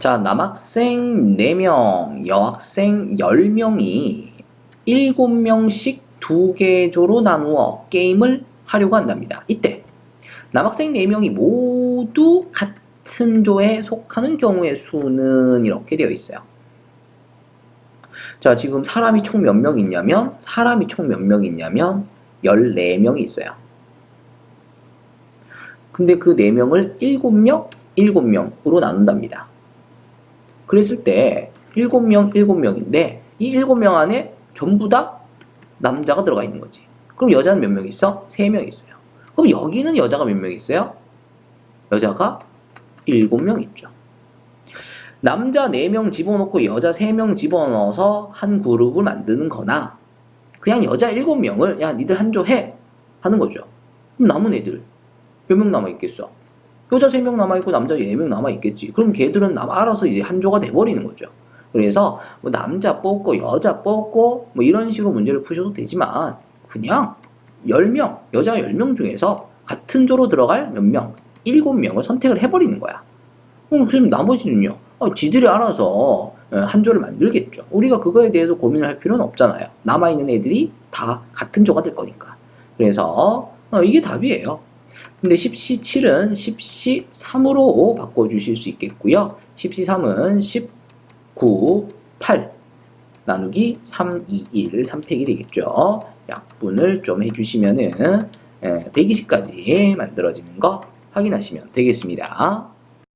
자, 남학생 4명, 여학생 10명이 7명씩 두 개 조로 나누어 게임을 하려고 한답니다. 이때 남학생 4명이 모두 같은 조에 속하는 경우의 수는 이렇게 되어 있어요. 자, 지금 사람이 총 몇 명 있냐면 사람이 총 몇 명 있냐면 14명이 있어요. 근데 그 4명을 7명, 7명으로 나눈답니다. 그랬을 때 7명, 7명인데 이 7명 안에 전부 다 남자가 들어가 있는 거지. 그럼 여자는 몇 명 있어? 3명 있어요. 그럼 여기는 여자가 몇 명 있어요? 여자가 7명 있죠. 남자 4명 집어넣고 여자 3명 집어넣어서 한 그룹을 만드는 거나 그냥 여자 7명을 야 니들 한 조 해 하는 거죠. 그럼 남은 애들 몇 명 남아있겠어? 여자 3명 남아있고 남자 4명 남아있겠지. 그럼 걔들은 남 알아서 이제 한 조가 돼버리는 거죠. 그래서 뭐 남자 뽑고 여자 뽑고 뭐 이런 식으로 문제를 푸셔도 되지만 그냥 10명, 여자 10명 중에서 같은 조로 들어갈 몇 명, 7명을 선택을 해버리는 거야. 그럼 그럼 나머지는요. 어, 지들이 알아서 어, 한 조를 만들겠죠. 우리가 그거에 대해서 고민을 할 필요는 없잖아요. 남아있는 애들이 다 같은 조가 될 거니까. 그래서 어, 이게 답이에요. 근데 10시 7은 10시 3으로 바꿔주실 수 있겠고요. 10시 3은 19, 8 나누기 3, 2, 1, 3팩이 되겠죠. 약분을 좀 해주시면은 120까지 만들어지는 거 확인하시면 되겠습니다.